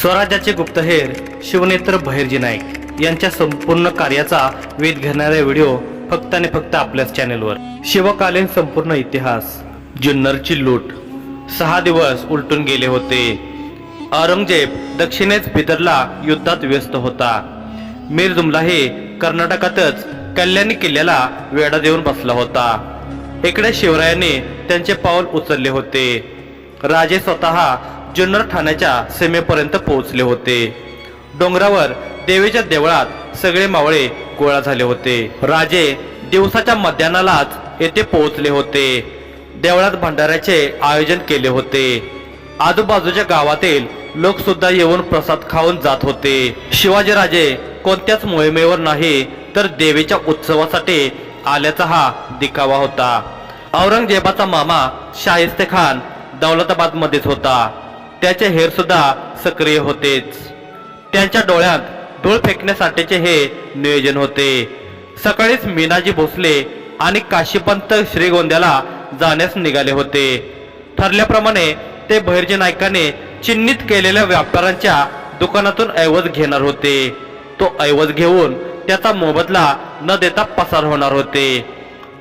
स्वराज्याचे गुप्तहेर शिवनेत्र बहिर्जी नाईक यांच्या संपूर्ण कार्याचा वेध घेणारा व्हिडिओ फक्त आणि फक्त आपल्याच चॅनेलवर. शिवकालीन संपूर्ण इतिहास जुन्नरची लूट. सहा दिवस उलटून गेले होते. औरंगजेब दक्षिणेस बिदरला युद्धात व्यस्त होता. मीर जुमलाही कर्नाटकातच कल्याणी किल्ल्याला वेढा देऊन बसला होता. इकडे शिवरायांनी त्यांचे पाऊल उचलले होते. राजे स्वतः जुन्नर ठाण्याच्या सीमेपर्यंत पोहोचले होते. डोंगरावर देवीच्या देवळात सगळे मावळे गोळा झाले होते. राजे दिवसाच्या मध्यानालाच येथे पोहोचले होते. देवळात भंडाऱ्याचे आयोजन केले होते. आजूबाजूच्या गावातील लोक सुद्धा येऊन प्रसाद खाऊन जात होते. शिवाजीराजे कोणत्याच मोहिमेवर नाही तर देवीच्या उत्सवासाठी आल्याचा हा दिखावा होता. औरंगजेबाचा मामा शाहिस्ते खान दौलताबाद मध्येच होता. त्याचे हेरसुद्धा सक्रिय होतेच. त्यांच्या डोळ्यात धूळ फेकण्यासाठीचे हे नियोजन होते. सकाळीच मीनाजी भोसले आणि काशीपंत श्रीगोंद्याला जाण्यास निघाले होते. ठरल्याप्रमाणे ते बहिर्जी नायकाने चिन्हित केलेल्या व्यापाऱ्यांच्या दुकानातून ऐवज घेणार होते. तो ऐवज घेऊन त्याचा मोबदला न देता पसार होणार होते.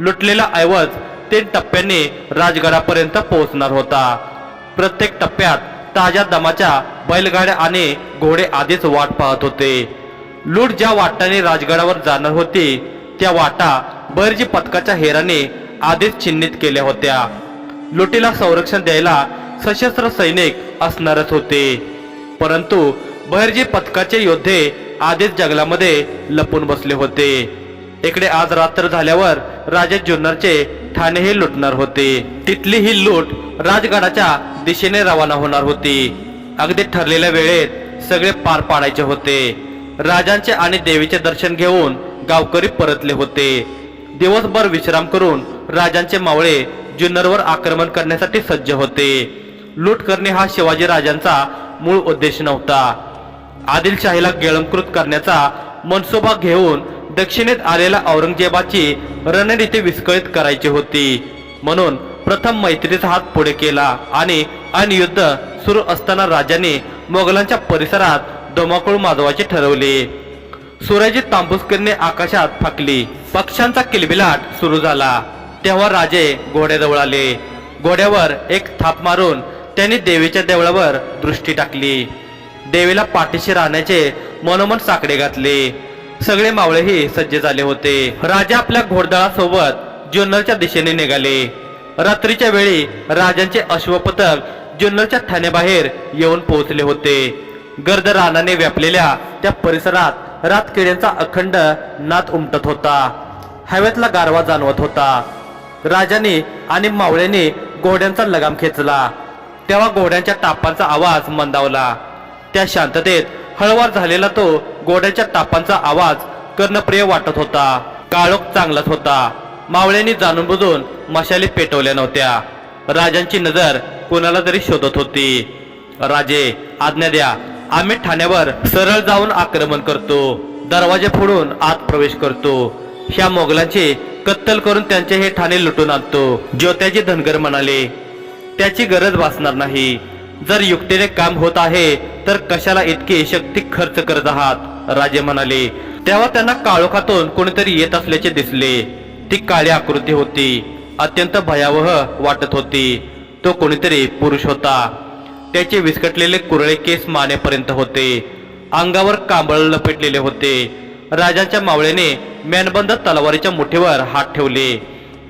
लुटलेला ऐवज तीन टप्प्यांनी राजगडापर्यंत पोहोचणार होता. प्रत्येक टप्प्यात ताज्या दमाच्या बैलगाड्या आणि घोडे आधीच वाट पाहत होते. लूट ज्या वाटाने राजगडावर जाणार होती त्या वाटा बहिर्जी पथकाच्या हेराने आधीच चिन्हित केल्या होत्या. लुटीला संरक्षण द्यायला सशस्त्र सैनिक असणारच होते. परंतु बहिर्जी पथकाचे योद्धे आधीच जंगलामध्ये लपून बसले होते. इकडे आज रात्र झाल्यावर राजे जुन्नरचे ठाणे हे लुटणार होते. तिथली ही लूट राजगडाच्या दिशेने रवाना होणार होती. अगदी ठरलेल्या वेळेत सगळे पार पाडायचे होते. राजांचे आणि देवीचे दर्शन घेऊन गावकरी परतले होते. दिवसभर विश्राम करून राजांचे मावळे जुन्नरवर आक्रमण करण्यासाठी सज्ज होते. लूट करणे हा शिवाजी राजांचा मूळ उद्देश नव्हता. आदिलशाहीला गेळंकृत करण्याचा मनसोबा घेऊन दक्षिणेत आलेल्या औरंगजेबाची रणनीती विस्कळीत करायची होती. म्हणून प्रथम मैत्रीचा हात पुढे केला आणि अन युद्ध सुरू असताना राजाने मोगलांच्या परिसरात धुमाकूळ माजवायचे ठरवले. सूर्याची तांबूस किरणे आकाशात फाकली. पक्ष्यांचा किलबिलाट सुरू झाला. तेव्हा राजे घोड्याजवळ आले घोड्यावर एक थाप मारून त्यांनी देवीच्या देवळावर दृष्टी टाकली. देवीला पाठीशी राहण्याचे मनोमन साकडे घातले. सगळे मावळेही सज्ज झाले होते. राजा आपल्या घोडदळासोबत जुन्नरच्या दिशेने निघाले. रात्रीच्या वेळी राजांचे अश्वपथक जुन्नरच्या ठाण्याबाहेर येऊन पोहोचले होते. गर्द रानाने व्यापलेल्या त्या परिसरात रातकिड्यांचा अखंड नाद उमटत होता. हवेतला गारवा जाणवत होता. राजाने आणि मावळ्याने घोड्यांचा लगाम खेचला. तेव्हा घोड्यांच्या टापांचा आवाज मंदावला. त्या शांततेत हळवार झालेला तो गोड्याच्या टापांचा आवाज कर्णप्रिय वाटत होता. काळोख चांगलाच होता. मावळ्यांनी जाणून बुजून मशाली पेटवल्या नव्हत्या. राजांची नजर कोणाला तरी शोधत होती. राजे आज्ञा द्या. आम्ही ठाण्यावर सरळ जाऊन आक्रमण करतो. दरवाजे फोडून आत प्रवेश करतो. ह्या मोगलांची कत्तल करून त्यांचे हे ठाणे लुटून आणतो. ज्योत्याजी धनगर म्हणाले त्याची गरज भासणार नाही. जर युक्तीने काम होत आहे तर कशाला इतकी शक्ती खर्च करत आहात? राजे म्हणाले तेव्हा त्यांना काळोखातून कोणीतरी येत असल्याचे दिसले. ती काळी आकृती होती. अत्यंत भयावह वाटत होती. तो कोणीतरी पुरुष होता. त्याचे विस्कटलेले कुरळे केस मानेपर्यंत होते. अंगावर कांबळ लपेटलेले होते. राजांच्या मावळ्याने मॅनबंद तलवारीच्या मुठीवर हात ठेवले.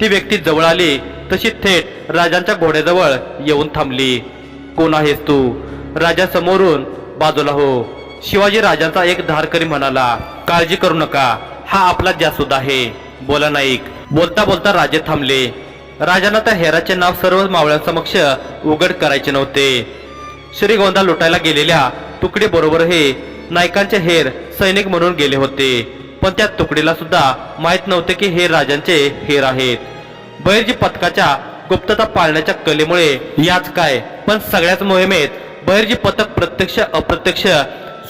ती व्यक्ती जवळ आली तशी थेट राजांच्या घोड्याजवळ येऊन थांबली. कोण आहेस तू? राजा समोरून बाजूला हो. शिवाजी राजांचा एक धारकरी म्हणाला काळजी करू नका हा आपला जासूद आहे. बोला नाईक बोलता बोलता राजे थांबले. राजांना त्या हेराचे नाव सर्व मावळ्यांसमक्ष उघड करायचे नव्हते. श्रीगोंदा लुटायला गेलेल्या तुकडी बरोबर हे नायकांचे हेर सैनिक म्हणून गेले होते. पण त्या तुकडीला सुद्धा माहीत नव्हते की हे राजांचे हेर आहेत. बहिर्जी पथकाच्या गुप्तता पाळण्याच्या कलेमुळे याच काय? पण सगळ्याच मोहिमेत बहिर्जी पथक प्रत्यक्ष अप्रत्यक्ष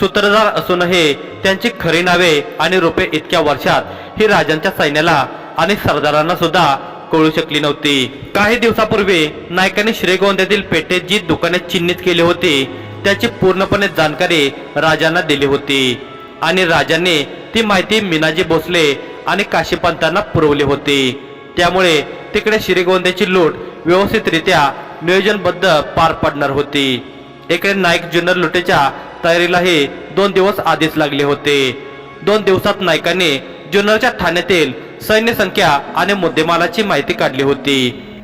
सूत्रधार असूनही त्यांची खरी नावे आणि रूपे इतक्या वर्षात ही राजांच्या सैन्याला आणि सरदारांना सुद्धा कळू शकली नव्हती. काही दिवसापूर्वी नायकांनी श्रीगोंद्यातील पेठेत जी दुकाने चिन्हित केली होती त्याची पूर्णपणे जाणकारी राजांना दिली होती. आणि राजांनी ती माहिती मीनाजी भोसले आणि काशीपंतांना पुरवली होती. त्यामुळे तिकडे श्रीगोंद्याची लूट व्यवस्थितरित्या नियोजनबद्ध पार पडणार होती. इकडे नाईक जुन्नर लुटेच्या तयारीलाही दोन दिवस आधीच लागले होते. दोन दिवसात नायकाने जुन्नरच्या ठाण्यातील सैन्य संख्या आणि मुद्देमालाची माहिती काढली होती.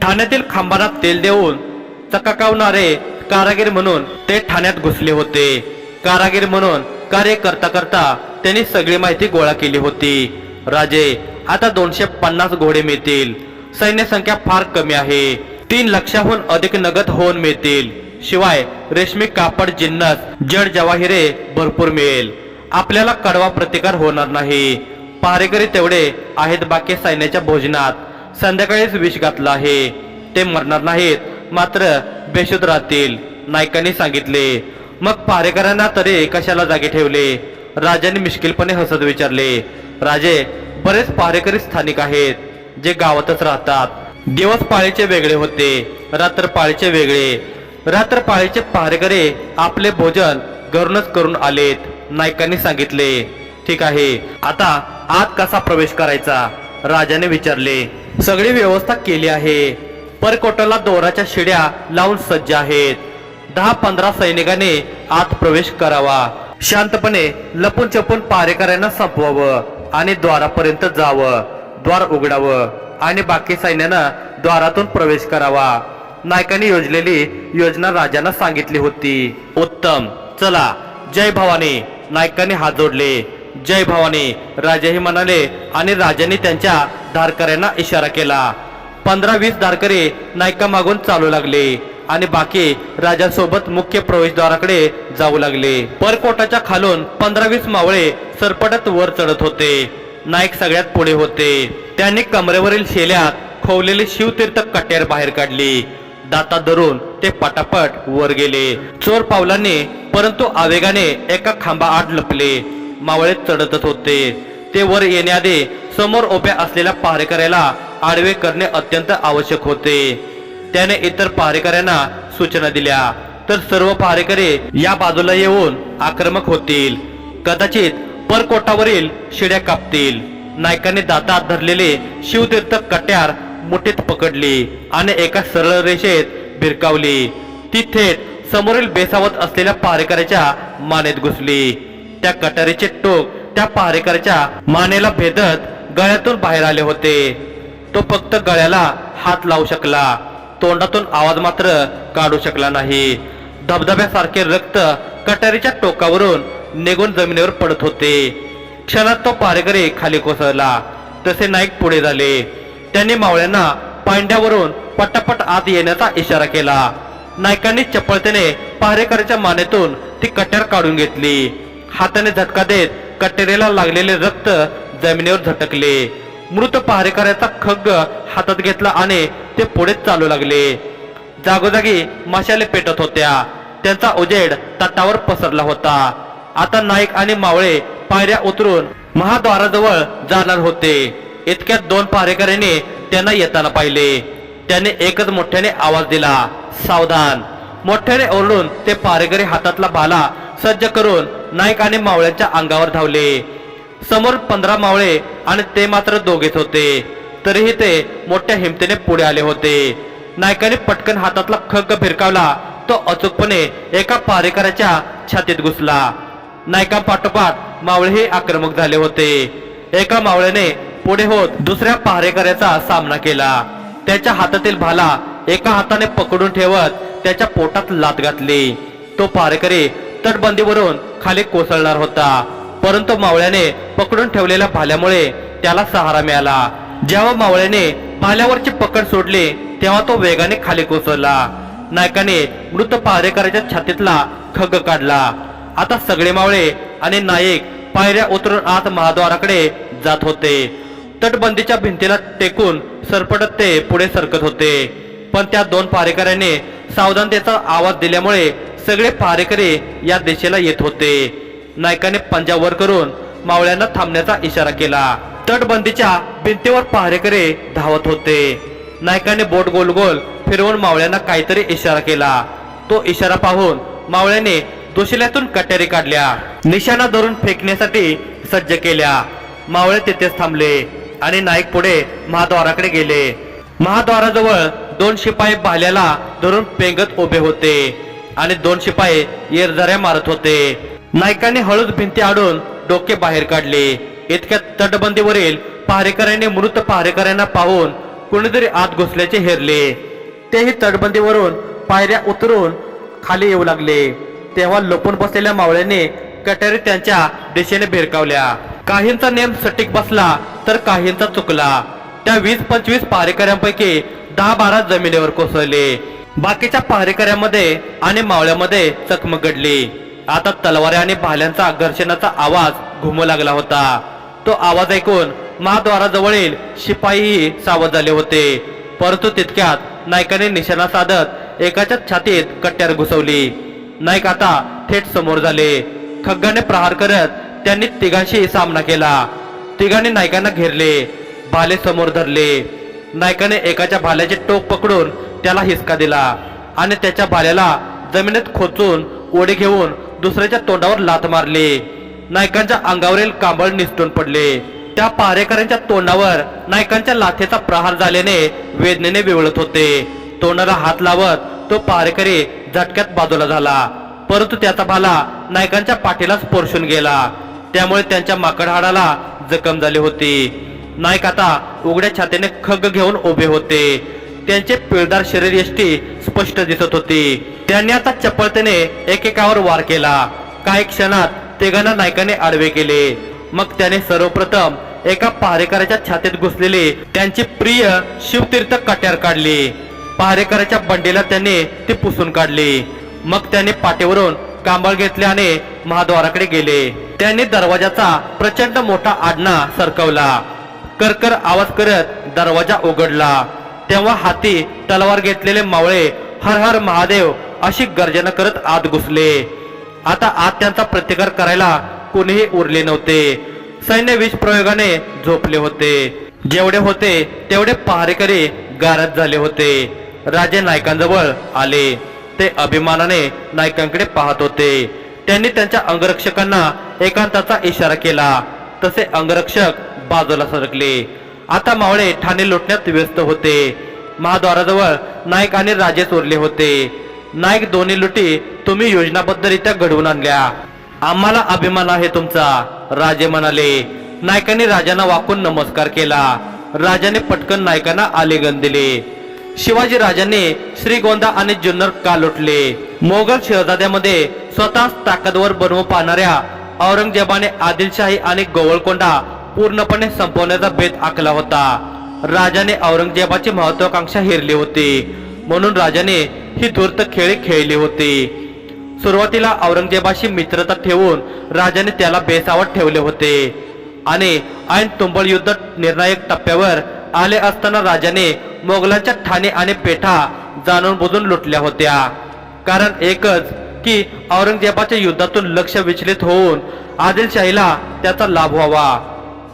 ठाण्यातील खांबारात तेल देऊन चकाकावणारे कारागीर म्हणून ते ठाण्यात घुसले होते. कारागीर म्हणून कार्य करता करता त्यांनी सगळी माहिती गोळा केली होती. राजे आता दोनशे पन्नास घोडे मिळतील. सैन्य संख्या फार कमी आहे. तीन लक्षाहून अधिक नगद होऊन मिळतील. शिवाय रेशमी कापड जिन्नस जड जवाहिरे भरपूर मिळेल. आपल्याला कडवा प्रतिकार होणार नाही. पहारेकरी तेवढे आहेत बाकी सैन्याच्या भोजनात. संध्याकाळीच विष घातलं आहे. ते मरणार नाहीत मात्र बेशुद्ध राहतील नायकांनी सांगितले. मग पहारेकरांना तरी कशाला जागे ठेवले? राजाने मिश्किलपणे हसत विचारले. राजे बरेच पहारेकरी स्थानिक आहेत जे गावातच राहतात. दिवस पाळीचे वेगळे होते रात्र पाळीचे वेगळे. रात्र पाळीचे पहारेकरी आपले भोजन घरूनच करून आलेत नायकांनी सांगितले. ठीक आहे आता आत कसा प्रवेश करायचा? राजाने विचारले. सगळी व्यवस्था केली आहे. परकोटाला दोराच्या शिड्या लावून सज्ज आहेत. दहा पंधरा सैनिकांनी आत प्रवेश करावा. शांतपणे लपून छपून पारेकऱ्यांना संपवावं. आणि द्वारापर्यंत जावं. द्वार उघडावं आणि बाकी सैन्यानं द्वारातून प्रवेश करावा. नायकांनी योजलेली योजना राजांना सांगितली होती. उत्तम. चला. जय भवानी. नायकांनी हात जोडले. जय भवानी. राजाही म्हणाले आणि राजांनी त्यांच्या धारकऱ्यांना इशारा केला. पंधरा वीस धारकरी नायका मागून चालू लागले. आणि बाकी राजासोबत मुख्य प्रवेशद्वाराकडे जाऊ लागले. परकोटाच्या खालून पंधरा वीस मावळे सरपटत वर चढत होते. नाईक सगळ्यात पुढे होते. त्यांनी कमरेवरील शेल्यात खोवलेले शिवतीर्थ कट्यार बाहेर काढली. दाता धरून ते पटापट वर गेले. चोर पावलांनी परंतु आवेगाने एका खांबा आड लपले. मावळे चढतच होते. ते वर येण्याआधी समोर उभ्या असलेल्या पहारेकऱ्याला आडवे करणे अत्यंत आवश्यक होते. त्याने इतर पहारेकऱ्यांना सूचना दिल्या. तर सर्व पहारेकरी या बाजूला येऊन आक्रमक होतील. कदाचित परकोटावरील शिड्या कापतील. नायकाने दातात धरलेले शिवतीर्थ कट्यार मुठीत पकडली आणि एका सरळ रेषेत भिरकावली. ती थेट समोरील बेसावत असलेल्या पहारेकऱ्याच्या मानेत घुसली. त्या कटारीचे टोक त्या पहारेकऱ्याच्या मानेला भेदत गळ्यातून बाहेर आले होते. तो फक्त गळ्याला हात लावू शकला. तोंडातून आवाज मात्र काढू शकला नाही. धबधब्यासारखे रक्त कटारीच्या टोकावरून निघून जमिनीवर पडत होते. क्षणात तो पारेकरी खाली कोसळला. तसे नाईक पुढे झाले. त्यांनी मावळ्यांना पांड्यावरून पटापट आत येण्याचा इशारा केला. नायकांनी चपळतेने पहारेकऱ्याच्या मानेतून ती कट्यार काढून घेतली. हाताने झटका देत कटेरेला लागलेले रक्त जमिनीवर झटकले. मृत पहारेकऱ्याचा खग्ग हातात घेतला आणि ते पुढे चालू लागले. जागोजागी माशाले पेटत होत्या. त्यांचा उजेड तटावर पसरला होता. आता नाईक आणि मावळे पायऱ्या उतरून महाद्वाराजवळ जाणार होते. इतक्यात दोन पहारेकऱ्यांनी त्यांना येताना पाहिले. त्याने एकच मोठ्याने आवाज दिला सावधान. मोठ्याने ओरडून ते पहारेकरी हातातला भाला सज्ज करून नाईक आणि मावळ्यांच्या अंगावर धावले. समोर पंधरा मावळे आणि ते मात्र दोघेच होते. तरीही ते मोठ्या हिमतीने पुढे आले होते. नायकाने पटकन हातातला खग्ग फिरकावला. तो अचूकपणे एका पारेकराच्या छातीत घुसला. नायका पाठोपाठ मावळेही आक्रमक झाले होते. एका मावळ्याने पुढे होत दुसऱ्या पहारेकऱ्याचा सामना केला. त्याच्या हातातील भाला एका हाताने पकडून ठेवत त्याच्या पोटात लात घातली. तो पहारेकरी तटबंदीवरून खाली कोसळणार होता. परंतु मावळ्याने पकडून ठेवलेल्या भाल्यामुळे त्याला सहारा मिळाला. जेव्हा मावळ्याने भाल्यावरची पकड सोडली तेव्हा तो वेगाने खाली कोसळला. नायकाने मृत पहारेकराच्या छातीतला खग काढला. आता सगळे मावळे आणि नायक पायऱ्या उतरून आत महाद्वाराकडे जात होते. तटबंदीच्या भिंतीला टेकून सरपटत ते पुढे सरकत होते. पण त्या दोन पहारेकऱ्यांनी सावधानतेचा आवाज दिल्यामुळे सगळे पहारेकरी या दिशेला येत होते. नायकाने पंजा वर करून मावळ्यांना थांबण्याचा इशारा केला. तटबंदीच्या भिंतीवर पहारेकरे धावत होते. नायकाने बोट गोल गोल फिरवून मावळ्यांना काहीतरी इशारा केला. तो इशारा पाहून मावळ्याने दोशिल्यातून कट्यारी काढल्या. निशाणा धरून फेकण्यासाठी सज्ज केल्या. मावळे तिथेच थांबले आणि नाईक पुढे महाद्वाराकडे गेले. महाद्वाराजवळ दोन शिपाई भाल्याला धरून पेंगत उभे होते आणि दोन शिपाई येरझाऱ्या मारत होते. नायकाने हळूच भिंती आडून डोके बाहेर काढले. इतक्या तटबंदीवरील पहारेकऱ्यांनी मृत पहारेकऱ्यांना पाहून कुणीतरी आत घुसल्याचे हेरले. तेही तटबंदीवरून पायऱ्या उतरून खाली येऊ लागले. तेव्हा लपून बसलेल्या मावळ्याने कटारी त्यांच्या दिशेने भिरकावल्या. काहींचा नेम सटीक बसला तर काहींचा चुकला. त्या वीस पंचवीस पहारेकऱ्यांपैकी दहा बारा जमिनीवर कोसळले. बाकीच्या पहारेकऱ्यांमध्ये आणि मावळ्यामध्ये चकमक घडली. आता तलवारी आणि भाल्यांचा घर्षणाचा आवाज घुमू लागला होता. तो आवाज ऐकून महाद्वाराजवळील शिपाईही सावध झाले होते. परंतु तितक्यात नायकाने निशाणा साधत एकाच्या छातीत कट्ट्यार घुसवली. नाईक आता थेट समोर झाले. खग्गाने प्रहार करत त्यांनी तिघांशी सामना केला. तिघांनी नायकांना घेरले. भाले समोर धरले. नायकाने एकाच्या भाल्याचे टोक पकडून त्याला हिसका दिला आणि त्याच्या भाल्याला जमिनीत खोचून ओढे घेऊन दुसऱ्याच्या तोंडावर लात मारली. नायकांच्या अंगावरील कांबळ निसटून पडले. त्या पहारेकऱ्यांच्या तोंडावर नायकांच्या लाथेचा प्रहार झाल्याने वेदनेने विवळत होते. तोंडाला हात लावत तो पहारेकरी झटक्यात बाजूला झाला. परंतु त्याचा भाला नायकांच्या पाठीला स्पर्शून गेला. त्यामुळे त्यांच्या माकडहाडाला जखम झाली होती. नायक आता उघड्या छातीने खग घेऊन उभे होते. त्यांचे पिळदार शरीर यष्टी स्पष्ट दिसत होती. त्यांनी आता चपळतेने एकेकावर वार केला. काही क्षणात तिघांना नायकाने आडवे केले. मग त्याने सर्वप्रथम एका पहारेकराच्या छातीत घुसलेले त्यांची प्रिय शिवतीर्थ कट्यार काढली. पहारेकराच्या बंडीला त्याने ती पुसून काढली. मग त्याने पाठीवरून कांबळ घेतल्याने महाद्वाराकडे गेले. त्यांनी दरवाजाचा प्रचंड मोठा आडना सरकवला. करकर आवाज करत दरवाजा उघडला. तेव्हा हाती तलवार घेतलेले मावळे हर हर महादेव अशी गर्जना करत आत घुसले. आता आत त्यांचा प्रतिकार करायला कोणीही उरले नव्हते. सैन्य विष प्रयोगाने झोपले होते. जेवढे होते तेवढे पहारेकरी गारद झाले होते. राजे नायकांजवळ आले. ते अभिमानाने नायकांकडे पाहत होते. त्यांनी त्यांच्या अंगरक्षकांना एकांताचा इशारा केला. तसे अंगरक्षक बाजूला सरकले. आता मावळे ठाणे लुटण्यात व्यस्त होते. महाद्वाराजवळ नाईक आणि राजे चोरले होते. नाईक दोन्ही लुटी तुम्ही योजनाबद्धरित्या घडवून आणल्या. आम्हाला अभिमान आहे तुमचा राजे म्हणाले. नायकांनी राजांना वाकून नमस्कार केला. राजाने पटकन नायकांना आलेगन दिले. शिवाजी राजांनी श्रीगोंदा आणि जुन्नर का लुटले मोगल शहजाद्यामध्ये स्वतःच ताकदवर बनवू पाहणाऱ्या औरंगजेबाने आदिलशाही आणि गोवळकोंडा पूर्णपणे संपवण्याचा भेद आखला होता. राजाने औरंगजेबाची महत्वाकांक्षा हेरली होती. म्हणून राजाने ही धूर्त खेळ खेळली होती. सुरुवातीला औरंगजेबाशी मित्रता ठेवून राजाने त्याला बेसावत ठेवले होते. आणि ऐन तुंबळ युद्ध निर्णायक टप्प्यावर आले असताना राजाने मोगलांच्या ठाणे आणि पेठा जाणून बुजून लुटल्या होत्या. कारण एकच की औरंगजेबाच्या युद्धातून लक्ष विचलित होऊन आदिलशाहीला त्याचा लाभ व्हावा.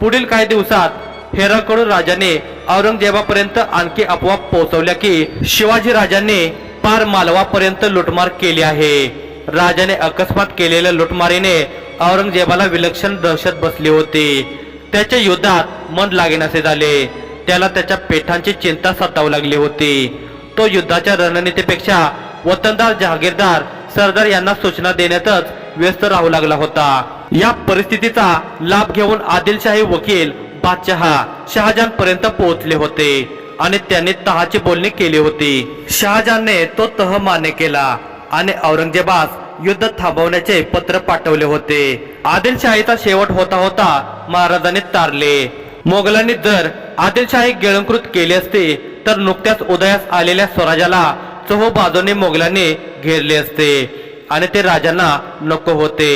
पुढील काही दिवसात हेराकडून राजाने औरंगजेबापर्यंत आणखी अफवा पोहोचवल्या की शिवाजी राजांनी पार मालवापर्यंत लुटमार केली आहे. राजाने अकस्मात केलेल्या लुटमारीने औरंगजेबाला विलक्षण दहशत बसली होती. त्याच्या युद्धात मन लागेनासे झाले. त्याला त्याच्या पेठांची चिंता सतावू लागली होती. तो युद्धाच्या रणनीतीपेक्षा वतनदार जहागीरदार सरदार यांना सूचना देण्यातच व्यस्त राहू लागला होता. या परिस्थितीचा लाभ घेऊन आदिलशाही वकील बादशहा शहाजान पर्यंत पोहोचले होते आणि त्यांनी तहाची बोलणी केली होती. शहाजहानने तो तह मान्य केला आणि औरंगजेबास युद्ध थांबवण्याचे पत्र पाठवले होते. आदिलशाहीचा शेवट होता होता महाराजांनी तारले. मोगलांनी जर आदिलशाही गिळंकृत केली असते तर नुकत्याच उदयास आलेल्या स्वराजाला चहो बाजूने मोगलांनी घेरले असते आणि ते राजांना नको होते.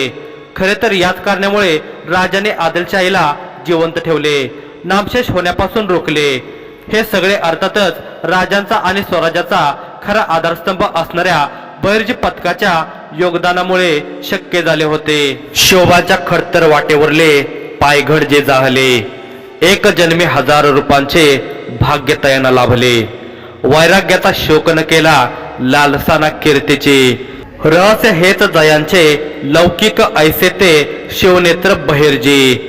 खरे तर याच कारणामुळे राजाने आदिलशाहीला जिवंत ठेवले. नामशेष होण्यापासून रोखले. हे सगळे अर्थातच राजांचा आणि स्वराज्याचा खरा आधारस्तंभ असणाऱ्या बैरजी पथकाच्या योगदानामुळे शक्य झाले होते. शोभाच्या खडतर वाटेवरले पायघड जे जाहले. एक जन्मी हजार रुपयांचे भाग्य तयाना लाभले. वैराग्याचा शोक न केला लालसाना कीर्तीचे. रहस्य हेच जयांचे लौकिक ऐसे ते शिवनेत्र बहिर्जी.